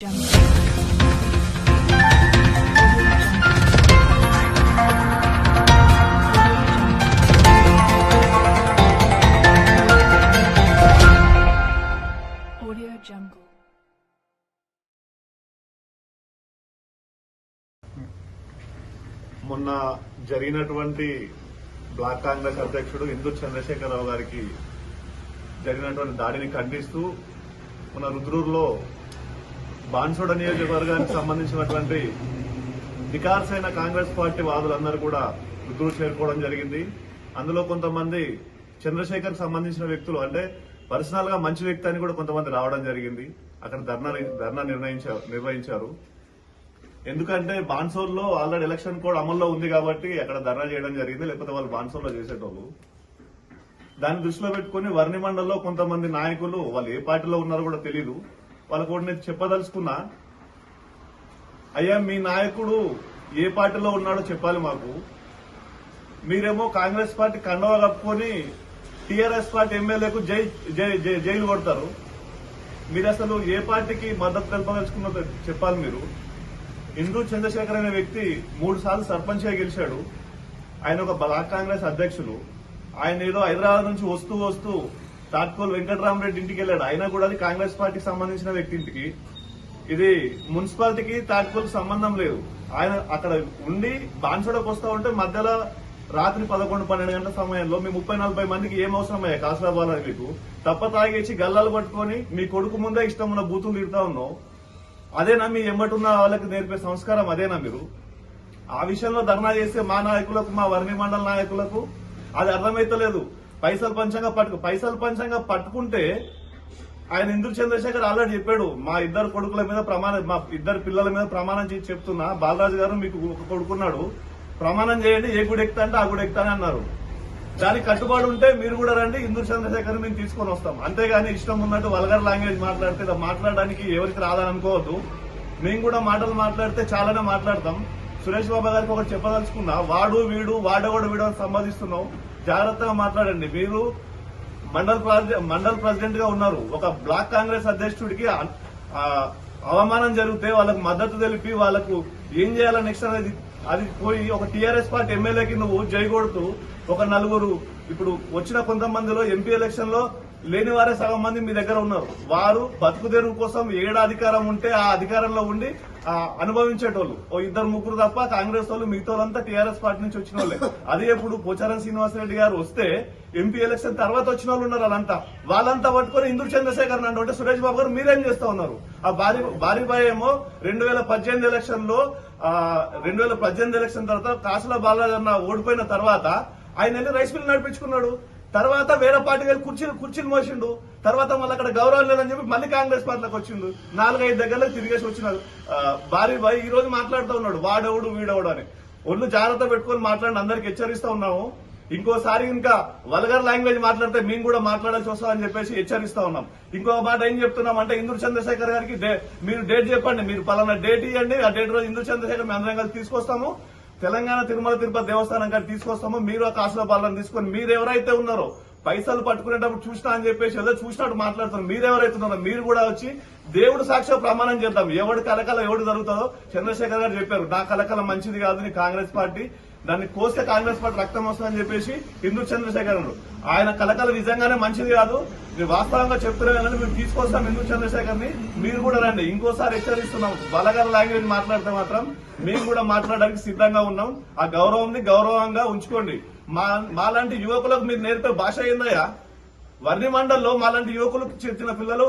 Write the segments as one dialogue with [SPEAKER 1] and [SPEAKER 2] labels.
[SPEAKER 1] Jungle.
[SPEAKER 2] మొన్న జరిగినటువంటి black Congress అధ్యక్షుడు ఇందు చంద్రశేఖరరావు గారికి జరిగినటువంటి దాడిని ఖండిస్తూ మన రుద్రూరులో బాన్సోడ నియోజకవర్గానికి సంబంధించినటువంటి వికాస్ అయిన కాంగ్రెస్ పార్టీ వాదులందరూ కూడా గుర్తులు చేరుకోవడం జరిగింది. అందులో కొంతమంది చంద్రశేఖర్ సంబంధించిన వ్యక్తులు అంటే పర్సనల్గా మంచి వ్యక్తి అని కూడా కొంతమంది రావడం జరిగింది. అక్కడ ధర్నా ధర్నా నిర్ణయించారు నిర్వహించారు. ఎందుకంటే బాన్సోర్లో ఆల్రెడీ ఎలక్షన్ కోడ్ అమల్లో ఉంది కాబట్టి అక్కడ ధర్నా చేయడం జరిగింది. లేకపోతే వాళ్ళు బాన్సోర్లో చేసేటోళ్ళు. దాన్ని దృష్టిలో పెట్టుకుని వర్ణి మండలంలో కొంతమంది నాయకులు వాళ్ళు ఏ పార్టీలో ఉన్నారో కూడా తెలియదు వాళ్ళకు కూడా నేను చెప్పదలుచుకున్నా. అయ్యా మీ నాయకుడు ఏ పార్టీలో ఉన్నాడో చెప్పాలి మాకు. మీరేమో కాంగ్రెస్ పార్టీ కండవా కప్పుకొని టీఆర్ఎస్ పార్టీ ఎమ్మెల్యేకు జై జై జైలు కొడతారు. మీరు అసలు ఏ పార్టీకి మద్దతు తెలపదలుచుకున్నదో చెప్పాలి మీరు. ఇందు చంద్రశేఖర్ అనే వ్యక్తి మూడు సార్లు సర్పంచ్గా గెలిచాడు. ఆయన ఒక బ్లాక్ కాంగ్రెస్ అధ్యక్షులు. ఆయన ఏదో హైదరాబాద్ నుంచి వస్తూ వస్తూ తాట్కోలు వెంకటరామరెడ్డి ఇంటికి వెళ్ళాడు. అయినా కూడా అది కాంగ్రెస్ పార్టీకి సంబంధించిన వ్యక్తి ఇంటికి. ఇది మున్సిపాలిటీకి తాట్కోల్ సంబంధం లేదు. ఆయన అక్కడ ఉండి బాన్సోడకు వస్తా ఉంటే మధ్యలో రాత్రి పదకొండు పన్నెండు గంటల సమయంలో మీ ముప్పై నలభై మందికి ఏం అవసరమయ్యా కాసరాబాద్ మీకు. తప్ప తాగేసి గల్లాలు పట్టుకొని మీ కొడుకు ముందే ఇష్టం ఉన్న బూతులు తిడతా ఉన్నావు. అదేనా మీ ఎమ్మటున్న వాళ్ళకి నేర్పే సంస్కారం? అదేనా మీరు? ఆ విషయంలో ధర్నా చేస్తే మా నాయకులకు మా వర్ణి మండల నాయకులకు అది అర్థమైతలేదు. పైసలు పంచంగా పట్టుకు పైసలు పంచంగా పట్టుకుంటే ఆయన ఇందు చంద్రశేఖర్ ఆల్రెడీ చెప్పాడు మా ఇద్దరు కొడుకుల మీద ప్రమాణం మా ఇద్దరు పిల్లల మీద ప్రమాణం చేసి చెప్తున్నా బాలరాజు గారు మీకు ఒక కొడుకున్నాడు ప్రమాణం చేయండి ఏ గుడి ఎక్కుతా అంటే ఆ గుడి ఎక్కుతానే అన్నారు. దానికి కట్టుబడి ఉంటే మీరు కూడా రండి ఇందు చంద్రశేఖర్ మేము తీసుకొని వస్తాం. అంతేగాని ఇష్టం ఉన్నట్టు వల్గర్ లాంగ్వేజ్ మాట్లాడితే మాట్లాడడానికి ఎవరికి రాదని అనుకోవద్దు మేము కూడా మాటలు మాట్లాడితే చాలానే మాట్లాడతాం. సురేష్ బాబా గారికి ఒకటి చెప్పదలుచుకున్నా వాడు వీడు వాడవాడు వీడు అని సంబంధిస్తున్నాం జాగ్రత్తగా మాట్లాడండి. మీరు మండల్ మండల్ ప్రెసిడెంట్గా ఉన్నారు. ఒక బ్లాక్ కాంగ్రెస్ అధ్యక్షుడికి అవమానం జరిగితే వాళ్ళకు మద్దతు తెలిపి వాళ్ళకు ఏం చేయాలో నెక్స్ట్ అనేది అది పోయి ఒక టీఆర్ఎస్ పార్టీ ఎమ్మెల్యేకి నువ్వు జైగొడుతూ ఒక నలుగురు ఇప్పుడు వచ్చిన కొంతమందిలో ఎంపీ ఎలక్షన్లో లేని వారే సగం మంది మీ దగ్గర ఉన్నారు. వారు బతుకు తెరువు కోసం ఏడ అధికారం ఉంటే ఆ అధికారంలో ఉండి అనుభవించేటోళ్ళు. ఓ ఇద్దరు ముగ్గురు తప్ప కాంగ్రెస్ వాళ్ళు మిగతా వాళ్ళంతా టీఆర్ఎస్ పార్టీ నుంచి వచ్చిన వాళ్ళే. అదే ఇప్పుడు పోచారం శ్రీనివాసరెడ్డి గారు వస్తే ఎంపీ ఎలక్షన్ తర్వాత వచ్చిన వాళ్ళు ఉన్నారు వాళ్ళంతా. వాళ్ళంతా పట్టుకొని ఇందుకు చంద్రశేఖర్ నాయుడు అంటే సురేష్ బాబు గారు మీరేం చేస్తా ఉన్నారు? ఆ భారీ భారీ భాయ్ ఏమో రెండు వేల పద్దెనిమిది ఎలక్షన్లో రెండు వేల పద్దెనిమిది ఎలక్షన్ తర్వాత కాసుల బాలరాజు ఓడిపోయిన తర్వాత ఆయన వెళ్ళి రైస్ మిల్ నడిపించుకున్నాడు. తర్వాత వేరే పార్టీ వెళ్ళి కుర్చీలు కుర్చీలు మోసిండు. తర్వాత మళ్ళీ అక్కడ గౌరవం లేదని చెప్పి మళ్ళీ కాంగ్రెస్ పార్టీలోకి వచ్చిండు. నాలుగైదు దగ్గరలో తిరిగేసి వచ్చినారు భారీ భారీ ఈ రోజు మాట్లాడుతూ ఉన్నాడు. వాడవుడు వీడవుడు అని. ఒళ్ళు జాగ్రత్త పెట్టుకొని మాట్లాడిన అందరికి హెచ్చరిస్తూ ఉన్నాము. ఇంకోసారి ఇంకా వల్గర్ లాంగ్వేజ్ మాట్లాడితే మేము కూడా మాట్లాడాల్సి వస్తామని చెప్పేసి హెచ్చరిస్తా ఉన్నాం. ఇంకో మాట ఏం చెప్తున్నాం అంటే ఇందూరు చంద్రశేఖర్ గారికి డే- మీరు డేట్ చెప్పండి. మీరు పలానా డేట్ ఇవ్వండి. ఆ డేట్ రోజు ఇందూరు చంద్రశేఖర్ మేము అందరం కలిసి తీసుకొస్తాము. తెలంగాణ తిరుమల తిరుపతి దేవస్థానం గారికి తీసుకొస్తామో మీరు ఆ కాసుల పాలన తీసుకొని మీరు ఎవరైతే ఉన్నారో పైసలు పట్టుకునేటప్పుడు చూసినా అని చెప్పేసి ఏదో చూసినట్టు మాట్లాడుతున్నారు. మీరు ఎవరైతే ఉన్నారో మీరు కూడా వచ్చి దేవుడు సాక్ష్య ప్రమాణం చేద్దాం. ఎవడు కలకల ఎవడు జరుగుతుందో చంద్రశేఖర్ గారు చెప్పారు. నా కలకల మంచిది కాదు కాంగ్రెస్ పార్టీ దాన్ని కోస్తే కాంగ్రెస్ పార్టీ రక్తం వస్తుందని చెప్పేసి హిందూ చంద్రశేఖర్ ఆయన కలకల నిజంగానే మంచిది కాదు. మీరు వాస్తవంగా చెప్తున్నాను మేము తీసుకొస్తాం హిందూ చంద్రశేఖర్ని మీరు కూడా రండి. ఇంకోసారి హెచ్చరిస్తున్నాం. బలగల లాంగ్వేజ్ మాట్లాడితే మాత్రం మేము కూడా మాట్లాడడానికి సిద్ధంగా ఉన్నాం. ఆ గౌరవం గౌరవంగా ఉంచుకోండి. మా మాలాంటి యువకులకు మీరు నేర్పే భాష ఏందయ్యా? వర్ణి మండల్లో మాలాంటి యువకులకు చెందిన పిల్లలు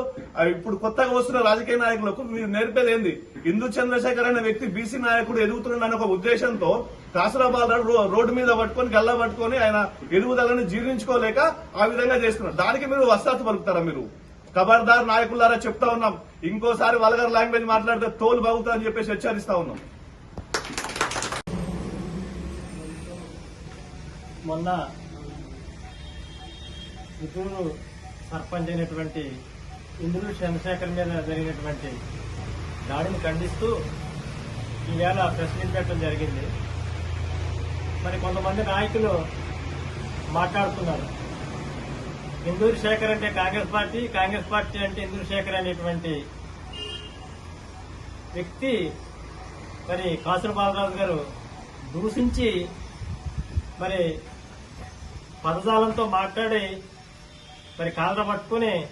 [SPEAKER 2] ఇప్పుడు కొత్తగా వస్తున్న రాజకీయ నాయకులకు మీరు నేర్పేది ఏంది? ఇందు చంద్రశేఖర్ అనే వ్యక్తి బీసీ నాయకుడు ఎదుగుతున్నాడని ఒక ఉద్దేశంతో కాసరాబాద్ రోడ్డు మీద పట్టుకొని గల్లా పట్టుకొని ఆయన ఎదుగుదలని జీర్ణించుకోలేక ఆ విధంగా చేస్తున్నారు. దానికి మీరు వస్తాతు పలుకుతారా మీరు? ఖబర్దార్ నాయకులారా చెప్తా ఉన్నాం. ఇంకోసారి వల్గర్ లాంగ్వేజ్ మాట్లాడితే తోలు బాగుతా అని చెప్పేసి హెచ్చరిస్తా ఉన్నాం.
[SPEAKER 3] మొన్న నిపుణులు సర్పంచ్ అయినటువంటి ఇంద్రుడు చంద్రశేఖర్ మీద జరిగినటువంటి దాడిని ఖండిస్తూ ఈవేళ ప్రెస్ పెట్టడం జరిగింది. మరి కొంతమంది నాయకులు మాట్లాడుతున్నారు. ఇందూరు శేఖర్ అంటే కాంగ్రెస్ పార్టీ కాంగ్రెస్ పార్టీ అంటే ఇందూరు శేఖర్ అనేటువంటి వ్యక్తి మరి కాసుల బాలరాజు గారు దూషించి మరి పదజాలంతో మాట్లాడి మరి కాళ్ళ పట్టుకుని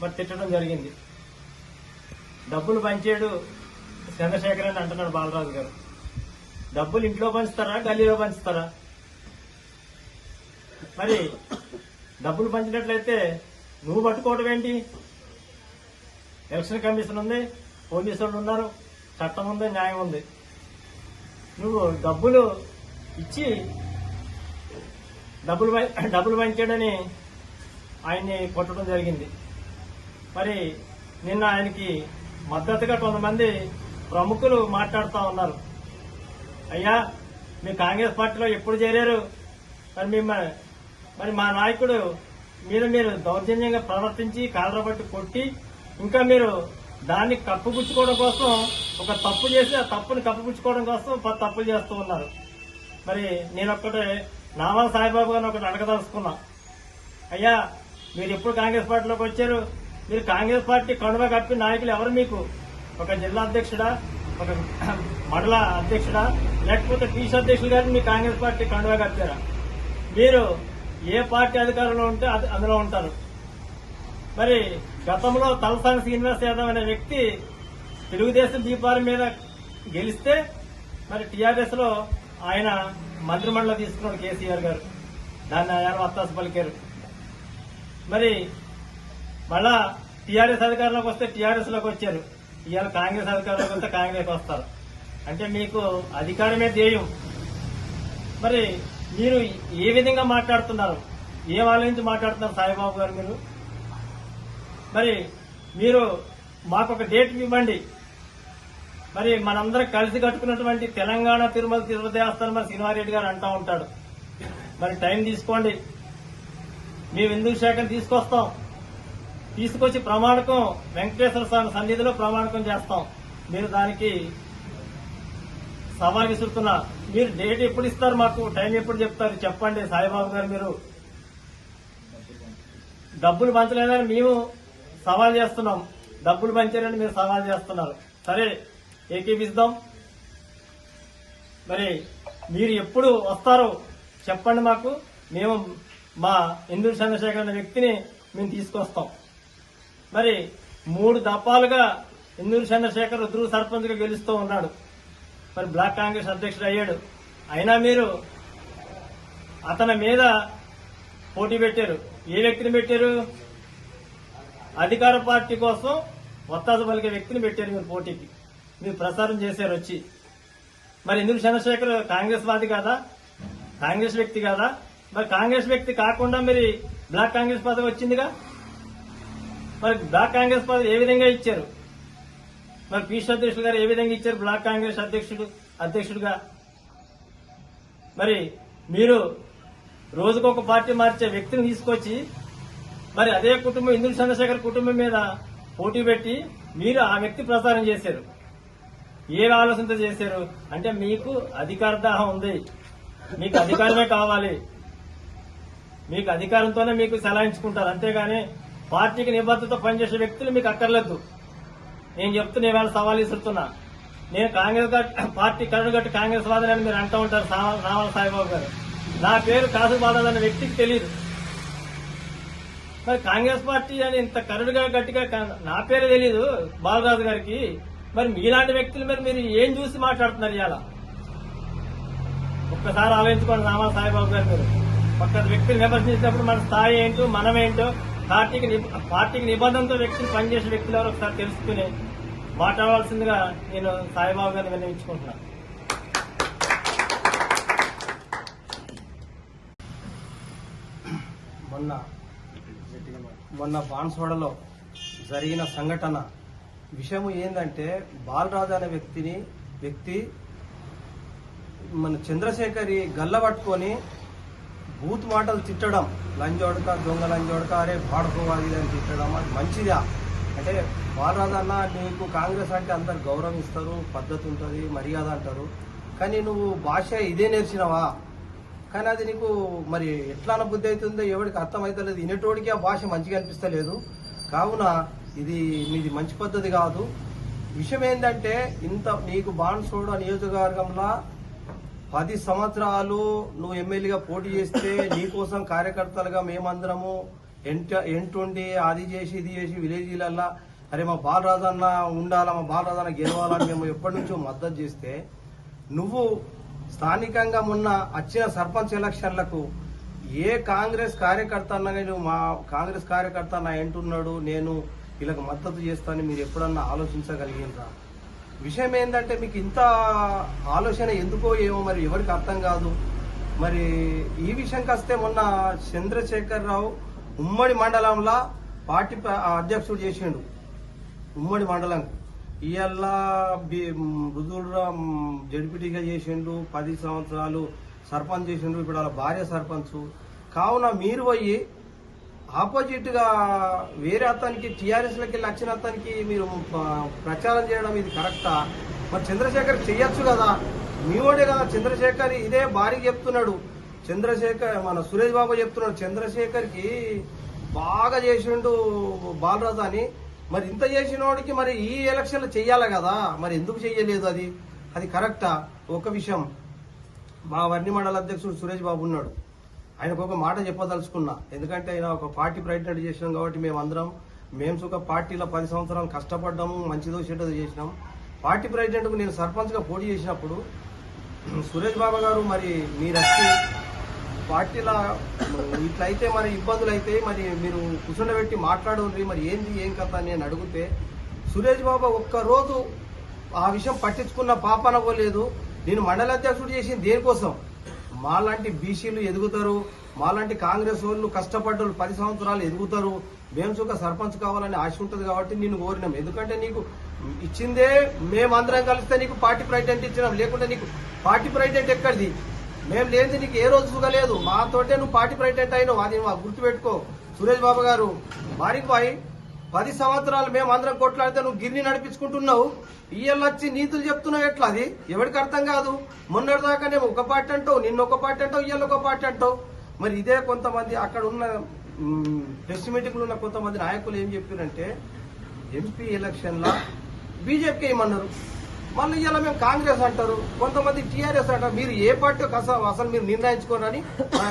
[SPEAKER 3] మరి తిట్టడం జరిగింది. డబ్బులు పంచాడు చంద్రశేఖర్ అని అంటున్నాడు బాలరాజు గారు. డబ్బులు ఇంట్లో పంచుతారా గల్లీలో పంచుతారా? మరి డబ్బులు పంచినట్లయితే నువ్వు పట్టుకోవడం ఏంటి? ఎలక్షన్ కమిషన్ ఉంది పోలీసులు ఉన్నారు చట్టం ఉంది న్యాయం ఉంది. నువ్వు డబ్బులు ఇచ్చి డబ్బులు పం- డబ్బులు పంచాడని ఆయన్ని కొట్టడం జరిగింది. మరి నిన్న ఆయనకి మద్దతుగా కొంతమంది ప్రముఖులు మాట్లాడుతూ ఉన్నారు. అయ్యా మీ కాంగ్రెస్ పార్టీలో ఎప్పుడు చేరారు? మరి మిమ్మ మరి మా నాయకుడు మీరు మీరు దౌర్జన్యంగా ప్రవర్తించి కాలరబట్టి కొట్టి ఇంకా మీరు దాన్ని కప్పుపుచ్చుకోవడం కోసం ఒక తప్పు చేసి ఆ తప్పుని కప్పుపుచ్చుకోవడం కోసం పది తప్పులు చేస్తూ ఉన్నారు. మరి నేను ఒక్కటే నామా సాయిబాబు గారిని ఒకటి అడగదలుచుకున్నా. అయ్యా మీరు ఎప్పుడు కాంగ్రెస్ పార్టీలోకి వచ్చారు? మీరు కాంగ్రెస్ పార్టీ కనువ కప్పి నాయకులు ఎవరు మీకు? ఒక జిల్లా అధ్యక్షుడా? ఒక మండల అధ్యక్షుడా? లేకపోతే టీసీ అధ్యక్షులు గారిని మీ కాంగ్రెస్ పార్టీ కండువా కప్పారా? మీరు ఏ పార్టీ అధికారంలో ఉంటే అది- అందులో ఉంటారు. మరి గతంలో తలసాని శ్రీనివాస్ యాదవ్ అనే వ్యక్తి తెలుగుదేశం దీపావళి మీద గెలిస్తే మరి టీఆర్ఎస్లో ఆయన మంత్రిమండలి తీసుకున్నాడు కేసీఆర్ గారు. దాన్ని ఆయన వత్తాసు పలికారు. మరి మళ్ళా టీఆర్ఎస్ అధికారంలోకి వస్తే టీఆర్ఎస్లోకి వచ్చారు. ఇవాళ కాంగ్రెస్ అధికారంలోకి వస్తే కాంగ్రెస్ వస్తారు. అంటే మీకు అధికారమే ధ్యేయం. మరి మీరు ఏ విధంగా మాట్లాడుతున్నారు? ఏం ఆలోచించి మాట్లాడుతున్నారు సాయిబాబు గారు మీరు? మరి మీరు మాకు ఒక డేట్ ఇవ్వండి. మరి మనందరం కలిసి కట్టుకున్నటువంటి తెలంగాణ తిరుమల తిరుపతి దేవస్థానం మరి శ్రీనివారెడ్డి గారు అంటూ ఉంటాడు. మరి టైం తీసుకోండి. మేము ఎందుకు శాఖను తీసుకొస్తాం? తీసుకొచ్చి ప్రమాణకం వెంకటేశ్వర స్వామి సన్నిధిలో ప్రమాణకం చేస్తాం. మీరు దానికి సవాల్ విసురుతున్నా. మీరు డేట్ ఎప్పుడు ఇస్తారు మాకు? టైం ఎప్పుడు చెప్తారు? చెప్పండి సాయిబాబు గారు మీరు. డబ్బులు పంచలేదని మేము సవాల్ చేస్తున్నాం. డబ్బులు పంచారని మీరు సవాల్ చేస్తున్నారు. సరే ఏకీపిస్తాం మరి మీరు ఎప్పుడు వస్తారో చెప్పండి మాకు. మేము మా ఇందూరు చంద్రశేఖర్ అనే వ్యక్తిని మేము తీసుకొస్తాం. మరి మూడు దఫాలుగా ఇందూరు చంద్రశేఖర్ రుద్రు సర్పంచ్గా గెలుస్తూ ఉన్నాడు. మరి బ్లాక్ కాంగ్రెస్ అధ్యక్షుడు అయ్యాడు. అయినా మీరు అతని మీద పోటీ పెట్టారు. ఏ వ్యక్తిని పెట్టారు? అధికార పార్టీ కోసం ఒత్తాస పలికే వ్యక్తిని పెట్టారు మీరు పోటీకి. మీరు ప్రసారం చేశారు వచ్చి. మరి ఇందుకు చంద్రశేఖర్ కాంగ్రెస్ వాది కాదా? కాంగ్రెస్ వ్యక్తి కాదా? మరి కాంగ్రెస్ వ్యక్తి కాకుండా మరి బ్లాక్ కాంగ్రెస్ పదవి వచ్చిందిగా? మరి బ్లాక్ కాంగ్రెస్ పదవి ఏ విధంగా ఇచ్చారు? మరి పీసీ అధ్యక్షుడు గారు ఏ విధంగా ఇచ్చారు బ్లాక్ కాంగ్రెస్ అధ్యక్షుడు అధ్యక్షుడిగా? మరి మీరు రోజుకొక పార్టీ మార్చే వ్యక్తిని తీసుకొచ్చి మరి అదే కుటుంబం ఇందులు చంద్రశేఖర్ కుటుంబం మీద పోటీ పెట్టి మీరు ఆ వ్యక్తి ప్రసారం చేశారు. ఏ ఆలోచనతో చేశారు? అంటే మీకు అధికార దాహం ఉంది. మీకు అధికారమే కావాలి. మీకు అధికారంతోనే మీకు సెలాయించుకుంటారు. అంతేగాని పార్టీకి నిబద్ధతో పనిచేసే వ్యక్తులు మీకు అక్కర్లేదు. నేను చెప్తున్నా ఇవాళ సవాల్ ఇస్తున్నా నేను కాంగ్రెస్ పార్టీ కరుడు గట్టి కాంగ్రెస్ వాదని మీరు అంటూ ఉంటారు సావ- రావాల సాయిబాబు గారు. నా పేరు కాసు బాధ అనే వ్యక్తికి తెలియదు మరి కాంగ్రెస్ పార్టీ అని ఇంత కరుడుగా గట్టిగా నా పేరే తెలియదు బాలరాజు గారికి. మరి మీలాంటి వ్యక్తులు మరి మీరు ఏం చూసి మాట్లాడుతున్నారు ఇవాళ? ఒక్కసారి ఆలోచించుకోండి రామా సాయిబాబు గారు మీరు. ఒక వ్యక్తిని విమర్శించినప్పుడు మన స్థాయి ఏంటో మనం ఏంటో పార్టీకి పార్టీకి నిబంధనతో వ్యక్తులు పనిచేసే వ్యక్తులు ఎవరో ఒకసారి తెలుసుకుని మాట్లాడవలసిందిగా నేను సాయిబాబు గారిని విన్నవించుకుంటున్నాను
[SPEAKER 4] మొన్న మొన్న బాన్సోడలో జరిగిన సంఘటన. విషయం ఏంటంటే బాలరాజు అనే వ్యక్తిని వ్యక్తి మన చంద్రశేఖరి గల్ల పట్టుకొని బూత్ మాటలు తిట్టడం లంజోడక దొంగ లంజోడక అరే పాడుకోవాలి అని తిట్టడం అది మంచిదా? అంటే బాలరాజన్న నీకు కాంగ్రెస్ అంటే అందరు గౌరవిస్తారు పద్ధతి ఉంటుంది మర్యాద అంటారు. కానీ నువ్వు భాష ఇదే నేర్చినవా? కానీ అది నీకు మరి ఎట్లా బుద్ధి అవుతుందో ఎవరికి అర్థమవుతలేదు వినేటోడికి ఆ భాష మంచిగా అనిపిస్తలేదు. కావున ఇది మీది మంచి పద్ధతి కాదు. విషయం ఏంటంటే ఇంత నీకు బాన్సోడు నియోజకవర్గంలో పది సంవత్సరాలు నువ్వు ఎమ్మెల్యేగా పోటీ చేస్తే నీకోసం కార్యకర్తలుగా మేమందరము ఎంట ఎంటుండి అది చేసి ఇది చేసి విలేజీలల్లా అరే మా బాలరాజు అన్న ఉండాలా మా బాలరాజు అన్న గెలవాలని మేము ఎప్పటి నుంచో మద్దతు చేస్తే నువ్వు స్థానికంగా మొన్న వచ్చిన సర్పంచ్ ఎలక్షన్లకు ఏ కాంగ్రెస్ కార్యకర్త అన్నా నువ్వు మా కాంగ్రెస్ కార్యకర్త నా ఎంటున్నాడు నేను వీళ్ళకి మద్దతు చేస్తానని మీరు ఎప్పుడన్నా ఆలోచించగలిగినరా విషయం ఏంటంటే మీకు ఇంత ఆలోచన ఎందుకో ఏమో మరి ఎవరికి అర్థం కాదు. మరి ఈ విషయంకి వస్తే మొన్న చంద్రశేఖర్ రావు ఉమ్మడి మండలంలో పార్టీ అధ్యక్షుడు చేసిండు. ఉమ్మడి మండలం. ఇవాళ రుజువురామ్ జడిపిటీగా చేసిండు పది సంవత్సరాలు సర్పంచ్ చేసిండు ఇప్పుడు వాళ్ళ భార్య సర్పంచ్. కావున మీరు పోయి ఆపోజిట్గా వేరే అతనికి టీఆర్ఎస్ లకి వెళ్ళి వచ్చిన అతనికి మీరు ప్రచారం చేయడం ఇది కరెక్టా? మరి చంద్రశేఖర్ చెయ్యొచ్చు కదా? మీవోడే కదా చంద్రశేఖర్ ఇదే భారీ చెప్తున్నాడు. చంద్రశేఖర్ మన సురేష్ బాబు చెప్తున్నాడు చంద్రశేఖర్కి బాగా చేసిండు బాలరాజు అని మరి ఇంత చేసిన వాడికి మరి ఈ ఎలక్షన్లు చెయ్యాలి కదా? మరి ఎందుకు చెయ్యలేదు అది? అది కరెక్టా? ఒక విషయం. మా వర్ణి మండల అధ్యక్షుడు సురేష్ బాబు ఉన్నాడు. ఆయనకు ఒక మాట చెప్పదలుచుకున్నా. ఎందుకంటే ఆయన ఒక పార్టీ ప్రెసిడెంట్ చేసినాం కాబట్టి మేమందరం మేము సుఖ పార్టీలో పది సంవత్సరాలు కష్టపడ్డాము మంచిదో చెడ్డదో చేసినాం. పార్టీ ప్రెసిడెంట్కు నేను సర్పంచ్గా పోటీ చేసినప్పుడు సురేష్ బాబు గారు మరి మీరు వచ్చి పార్టీలో ఇట్లయితే మరి ఇబ్బందులు అయితే మరి మీరు కూర్చుండబెట్టి మాట్లాడండి మరి ఏంది ఏం కథ అని నేను అడిగితే సురేష్ బాబు ఒక్క రోజు ఆ విషయం పట్టించుకున్న పాపన పోలేదు. నేను మండల అధ్యక్షుడు చేసింది దేనికోసం? మాలాంటి బీసీలు ఎదుగుతారు మాలాంటి కాంగ్రెస్ వాళ్ళు కష్టపడ్డలు పది సంవత్సరాలు ఎదుగుతారు మేము సర్పంచ్ కావాలని ఆశ ఉంటుంది కాబట్టి నేను కోరినాం. ఎందుకంటే నీకు ఇచ్చిందే మేమందరం కలిస్తే నీకు పార్టీ ప్రెసిడెంట్ ఇచ్చినాం లేకుంటే నీకు పార్టీ ప్రెసిడెంట్ ఎక్కడిది? మేము లేనిది నీకు ఏ రోజు సుఖలేదు మాతోటే నువ్వు పార్టీ ప్రెసిడెంట్ అయినావు. అది మా గుర్తుపెట్టుకో. సురేష్ బాబు గారు మారిపోయి పది సంవత్సరాలు మేము అందరం కొట్లాడితే నువ్వు గిరిని నడిపించుకుంటున్నావు? ఇయ్యలు వచ్చి నీతులు చెప్తున్నావు ఎట్లా అది? ఎవరికి అర్థం కాదు? మొన్నటి దాకానే ఒక పార్టీ అంటావు నిన్న ఒక పార్టీ అంటావు ఇయ్యాల ఒక పార్టీ అంటావు. మరి ఇదే కొంతమంది అక్కడ ఉన్న ప్రెస్ మీటింగ్లో ఉన్న కొంతమంది నాయకులు ఏం చెప్పారంటే ఎంపీ ఎలక్షన్లో బీజేపీకి ఏమన్నారు? మళ్ళీ ఇలా మేము కాంగ్రెస్ అంటారు కొంతమంది టీఆర్ఎస్ అంటారు. మీరు ఏ పార్టీ అసలు అసలు మీరు నిర్ణయించుకోరని నా